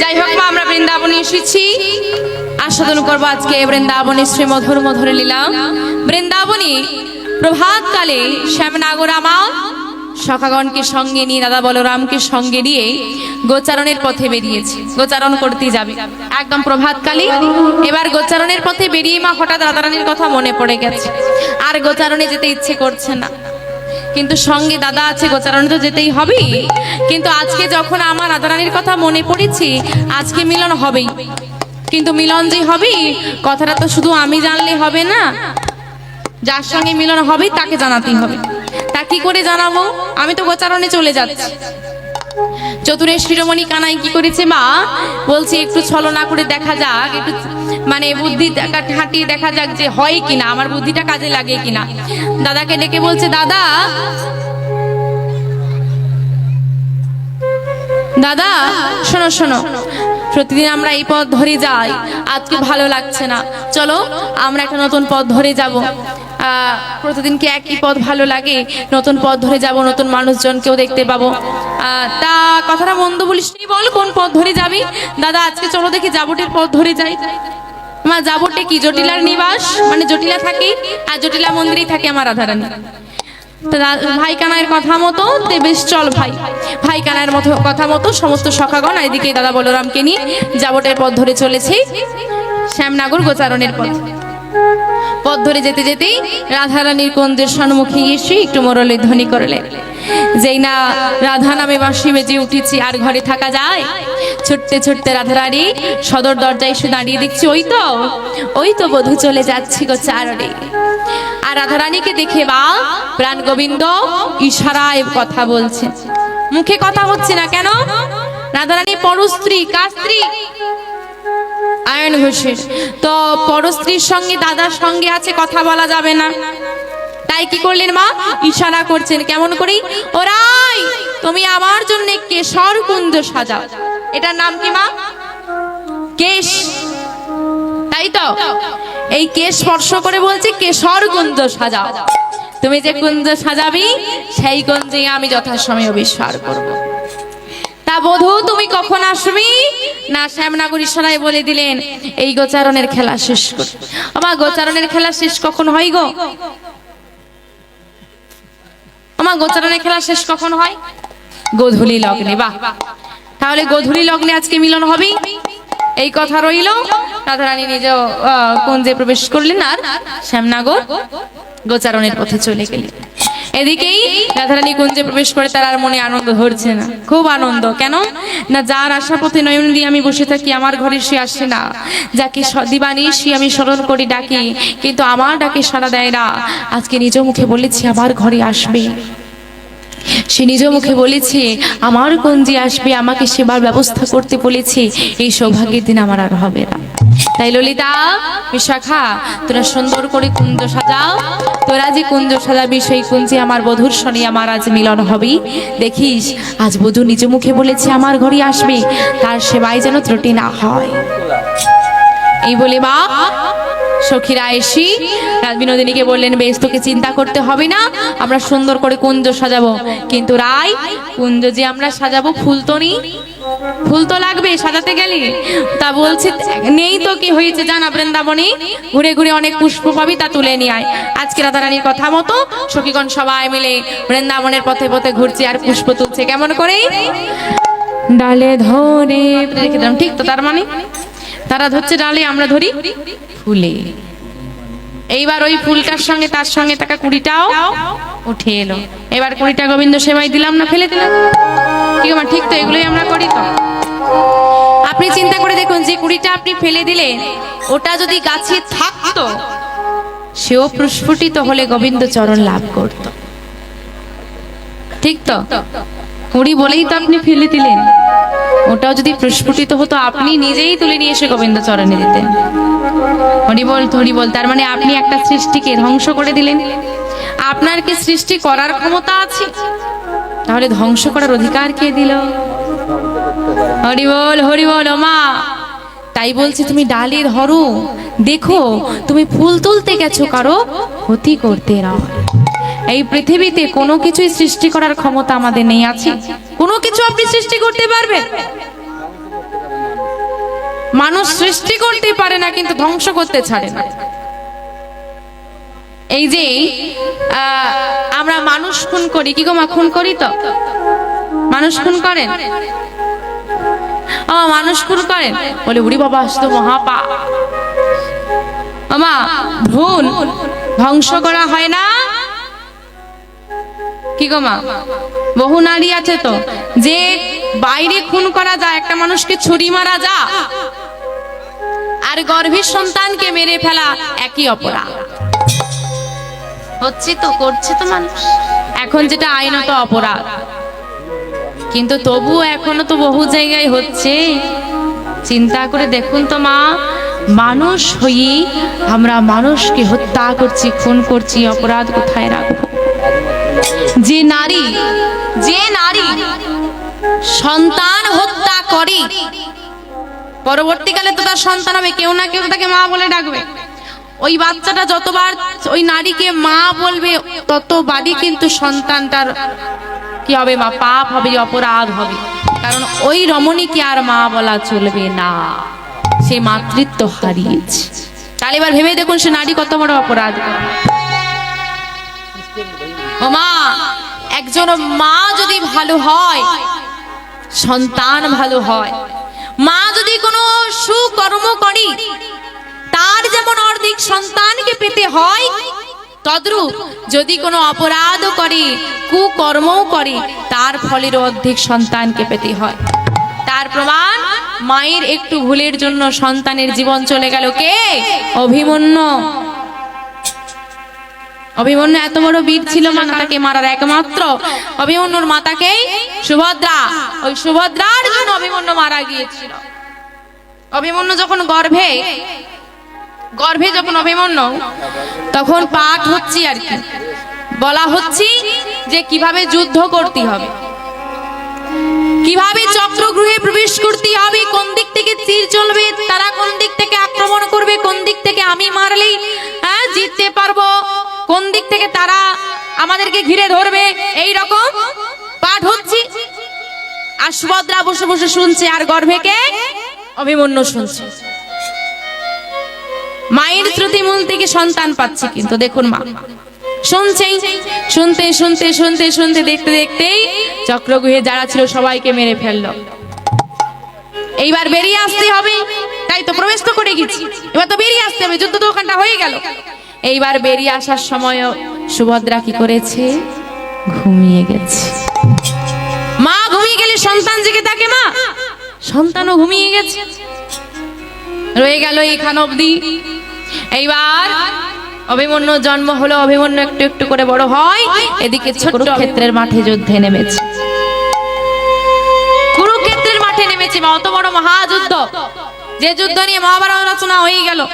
যাই হোক মা, আমরা বৃন্দাবনে এসেছি। আস্বাদন করব আজকে বৃন্দাবনে শ্রী মধুর মধুর লীলা। বৃন্দাবনী প্রভাতকালে শ্যামনাগর আমার সখাগণকে সঙ্গে নিয়ে, দাদা বলরামকে সঙ্গে নিয়ে গোচারণের পথে বেরিয়েছে। গোচারণ করতে যাবে। একদম প্রভাতকালে। এবার গোচারণের পথে বেরিয়ে মা হঠাৎ রাধারানীর কথা মনে পড়ে গেছে। আর গোচারণে যেতে ইচ্ছে করছে না। কিন্তু সঙ্গে দাদা আছে, গোচারণে তো যেতেই হবেই। কিন্তু আজকে যখন আমার রাধারানীর কথা মনে পড়েছি, আজকে মিলন হবেই। কিন্তু মিলন যে হবে কথাটা তো শুধু আমি জানলে হবে না, যার সঙ্গে মিলন হবে তাকে জানাতেই হবে। তা কি করে জানাব? আমি তো গোচারণে চলে যাচ্ছি। চতুরের শিরোমণি কানাই কি করেছে মা? বলছে, একটু ছলনা করে দেখা যাক, একটু মানে বুদ্ধি দেখা- খাটিয়ে দেখা যাক যে হয় কিনা, আমার বুদ্ধিটা কাজে লাগে কিনা। দাদাকে ডেকে বলছে, দাদা! দাদা, শোনো শোনো। প্রতিদিন আমরা এই পথ ধরে যাই, আজকে ভালো লাগছে না। চলো, আমরা একটা নতুন পথ ধরে যাব। প্রতিদিন কি একই পথ ভালো লাগে? নতুন পথ ধরে যাব, নতুন মানুষজনকেও দেখতে পাবো। তা, কথাটা মন্দ বলিস বল, কোন পথ ধরে যাবি? দাদা, আজকে চলো দেখি যাবটের পথ ধরে যাই। মা যাবটে কি? জটিলার নিবাস? মানে জটিলা থাকি, আর জটিলা মন্দিরেই থাকি আমার রাধারানী। ভাই কানাইয়ের কথা মতো বেশ চল ভাই। ভাই কানাইয়ের মতো কথা মতো সমস্ত সখাগণ এদিকে দাদা বলরামকে নিয়ে যাবটের পথ ধরে চলেছে। শ্যামনাগর গোচারণের পথ। পথ ধরে যেতে যেতেই রাধা রাধারানীর কুঞ্জের সম্মুখে এসে একটু মরলে ধ্বনি করলেন যেই না রাধা নামে বাঁশি বেজে উঠেছি, আর ঘরে থাকা যায়? ছুটতে ছুটতে রাধারানী সদর দরজায় এসে দাঁড়িয়ে দেখছি, ওই তো ওই তো বধূ চলে যাচ্ছি গো চারণে। আর রাধারানীকে দেখে বা প্রাণ গোবিন্দ ইশারায় কথা বলছে। মুখে কথা হচ্ছে না কেন? রাধারানী পরস্ত্রী কার স্ত্রী আয়ন ঘোষের। তো পরস্ত্রীর সঙ্গে, দাদার সঙ্গে আছে, কথা বলা যাবে না। তাই কি করলেন মা? ইশারা করছেন, কেমন করি ওরাই তুমি আমার জন্য কেশর কুঞ্জ সাজাও। এটার নাম কি মা? কেশ। তাই তো? এই কেশ স্পর্শ করে বলছে, কেশর কুঞ্জ সাজাও। তুমি যে কুঞ্জ সাজাবি, সেই কুঞ্জে আমি যথাসময়ে অবিস্মার করব। বধূ তুমি কখন আসবি? না শ্যামনাগর ঈশ্বরায় বলে দিলেন এই গোচারণের খেলা শেষ করে। আমার গোচারণের খেলা শেষ কখন হয় গো? আমার গোচারণের খেলা শেষ কখন হয়? গোধূলি লগ্নে বাহ। তাহলে গোধূলি লগ্নে আজকে মিলন হবে এই কথা রইল। রাধারানী আহ, কুঞ্জে প্রবেশ করলেন আর শ্যামনাগর গোচারণের পথে চলে গেলেন। এদিকেই রাধারানী কুঞ্জে প্রবেশ করে তার আর মনে আনন্দ ধরছে না। খুব আনন্দ, কেন? না, যার আশা পথে নয়ন দিয়ে আমি বসে থাকি, আমার ঘরে সে আসে না। যাকে দিবানিশি আমি স্মরণ করি, ডাকি, কিন্তু আমার ডাকে সাড়া দেয় না। আজকে নিজ মুখে বলেছি, আমার ঘরে আসবে। সে নিজ মুখে বলেছে, আমার কুঞ্জি আসবে, আমাকে সেবার ব্যবস্থা করতে বলেছে, এই সৌভাগ্যের দিন আমার আর হবে না। তাই ললিতা, বিশাখা, তোরা সুন্দর করে কুঞ্জ সাজাও। তোরা যে কুঞ্জ সাজাবি, সেই কুঞ্জে আমার বধুর শনি আমার আজ মিলন হবে। দেখিস, আজ বধু নিজ মুখে বলেছে, আমার ঘরে আসবে, তার সেবায় যেন ত্রুটি না হয়। এই বলে মা সখীরা এসি বিনোদিনীকে বললেন, বেশ, তোকে চিন্তা করতে হবে না, আমরা সুন্দর করে কুঞ্জ সাজাবো। কিন্তু রায়, কুঞ্জ যে আমরা সাজাবো, ফুল তো নেই। ফুল তো লাগবে, সাজাতে গেলে? তা বলছে, নেই তো, কি হয়েছে জানা, বৃন্দাবনে? ঘুরে ঘুরে অনেক পুষ্প পাবি, তা তুলে নিয়ে আয়। আজকে রাধারানীর কথা মতো সখীগণ সবাই মিলে বৃন্দাবনের পথে পথে ঘুরছে আর পুষ্প তুলছে। কেমন করে? ডালে ধরে ঠিক তো তার মানে? তারা ধরছে ডালে আমরা ধরি ফুলে। এইবার ওই ফুলটার সঙ্গে তার সঙ্গে থাকা কুড়িটাও উঠে এলো। এবার কুড়িটা গোবিন্দ সেবাই দিলাম না ফেলে দিলাম। কি গো মা, ঠিক তো এগুলোই আমরা করি তো। আপনি চিন্তা করে দেখুন যে কুড়িটা আপনি ফেলে দিলেন ওটা যদি গাছে থাকতো সেও প্রস্ফুটিত হলে গোবিন্দ চরণ লাভ করত। ঠিক তো? কুড়ি বলেই তো আপনি ফেলে দিলেন। ওটাও যদি প্রস্ফুটিত হতো, আপনি নিজেই তুলে নিয়ে এসে গোবিন্দ চরণে দিতেন। হরি বল হরি বল, তার মানে আপনি একটা সৃষ্টিকে ধ্বংস করে দিলেন। আপনার কি সৃষ্টি করার ক্ষমতা আছে? তাহলে ধ্বংস করার অধিকার কে দিল? হরি বল হরি বল মা। তাই বলছি তুমি ডালের হরো দেখো, তুমি ফুল তুলতে গেছো, কারও ক্ষতি করতে নয়। এই পৃথিবীতে কোনো কিছুই সৃষ্টি করার ক্ষমতা আমাদের নেই, আছে। কোনো কিছু আপনি সৃষ্টি করতে পারবেন? মানুষ সৃষ্টি করতে পারে না, কিন্তু ধ্বংস করতে ছাড়ে না। এই যে আমরা মানুষ খুন করি, কি গো মা, খুন করি তো? মানুষ খুন করেন? ও, মানুষ খুন করেন? বলে, উড়ি বাবা, আসতো মহাপা। আমা ভুল। ধ্বংস করা হয় না। কি গো মা? বহু নারী আছে তো। যে বাইরে খুন করা যায় একটা মানুষকে ছুরি মারা যা আর গর্ভের সন্তানকে মেরে ফেলা একই অপরাধ। হচ্ছে তো করছে তো মানুষ। এখন যেটা আইনত অপরাধ। কিন্তু তবু এখনও তো বহু জায়গায় হচ্ছে। চিন্তা করে দেখুন তো মা মানুষ হই আমরা মানুষকে হত্যা করছি খুন করছি অপরাধ কোথায় রাখব? যে নারী যে নারী সন্তান হত্যা করে, পরবর্তীকালে তো তার সন্তান হবে, কেউ না কেউ তাকে মা বলে ডাকবে। ওই বাচ্চাটা যতবার ওই নারীকে মা বলবে ততবারই কিন্তু সন্তানটার কি হবে মা, পাপ হবে, অপরাধ হবে। কারণ ওই রমণীকে আর মা বলা চলবে না। সে মাতৃত্ব হারিয়েছে। তাহলে এবার ভেবে দেখুন, সে নারী কত বড় অপরাধ। মা, একজন মা যদি ভালো হয়, সন্তান ভালো হয়, মা যদি কোনো সুকর্ম করে, তার যেমন অর্ধেক সন্তানকে পেতে হয়, তদ্রূপ যদি কোনো অপরাধ করে, কুকর্মও করে, তার ফলের অর্ধেক সন্তানকে পেতে হয়। তার প্রমাণ, মায়ের একটু ভুলের জন্য সন্তানের জীবন চলে গেল কে? অভিমন্যু। অভিমন্যু এত বড় বীর ছিল মানে তাকে মারার একমাত্র অভিমন্যুর মাতাকেই সুভদ্রা। ওই সুভদ্রার জন্য অভিমন্যু মারা গিয়েছিল। অভিমন্যু যখন গর্ভে গর্ভে যখন অভিমন্যু, তখন পাঠ হচ্ছে আর কি। বলা হচ্ছে যে কীভাবে যুদ্ধ করতে হবে। কীভাবে চক্রগৃহে প্রবেশ করতে হবে, কোন দিক থেকে তীর চলবে, তারা কোন দিক থেকে আক্রমণ করবে, কোন দিক থেকে আমি মারলেই কোন দিক থেকে তারা আমাদেরকে ঘিরে ধরবে? এই রকম পাঠ হচ্ছে। আর সুভদ্রা বসে বসে শুনছে আর গর্ভেকে অভিমন্যু শুনছে। মায়ের শ্রুতিমূল থেকে সন্তান পাচ্ছে কিন্তু, দেখুন মা। শুনছেই। শুনতে শুনতে শুনতে শুনতে, দেখতে, দেখতেই চক্রগুহে যারা ছিল সবাইকে মেরে ফেলল। এইবার বেরিয়ে আসতে হবে। তাই তো প্রবেশ তো করে গেছি। এবার তো বেরিয়ে আসতে হবে। যুদ্ধ তো ওখানটা হয়ে গেল। এইবার বেরিয়ে আসার সময় সুভদ্রা কি করেছে? ঘুমিয়ে গেছে। মা, ঘুমিয়ে গেলে সন্তান জেগে থাকে মা। সন্তানও ঘুমিয়ে গেছে। রয়ে গেল এইখান অবধি। এইবার অভিমন্যু জন্ম হলো, অভিমন্যু একটু একটু করে বড় হয়। এদিকে ছোট ক্ষেত্রের মাঠে যুদ্ধে নেমেছে। কুরুক্ষেত্রের মাঠে নেমেছে অত বড় মহাযুদ্ধ। যে যুদ্ধ নিয়ে মহাভারত রচনা হয়ে গেল।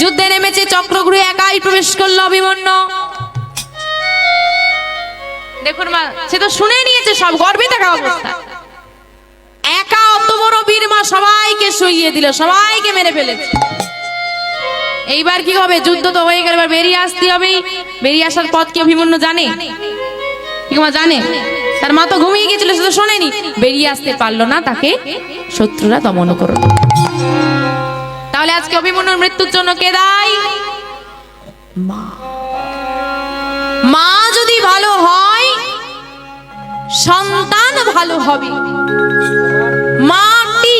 যুদ্ধে নেমেছে চক্রগৃহে একাই প্রবেশ করল অভিমন্য। দেখুন মা, সে তো শুনে নিয়েছে সব গর্বে থাকা অবস্থা। একা অত বড় বীর মা সবাইকে শুইয়ে দিল, সবাইকে মেরে ফেলেছে। এইবার কি হবে? যুদ্ধ তো হয়ে গেল, এবার বেরিয়ে আসতে হবে। বেরিয়ে আসার পথ কি অভিমন্য জানে? মা জানে? তার মা তো ঘুমিয়ে গেছিল, সে তো শোনেনি। বেরিয়ে আসতে পারল না, তাকে শত্রুরা দমন করল। আজকে অভিমন্যুর মৃত্যুর জন্য কে দায়ী? মা। মা যদি ভালো হয় সন্তান ভালো হবে। মাটি।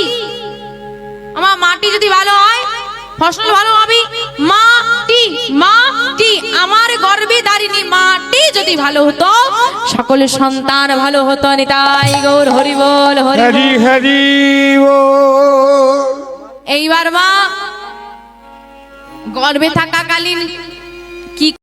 আমার মাটি যদি ভালো হয় ফসল ভালো হবে। মাটি মাটি। আমার গর্বে দাঁড়িনি মাটি যদি ভালো হতো সকলের সন্তান ভালো হতো নিতাই গৌর হরি বল হরি হরি হরি এইবার মা গর্ভে থাকাকালীন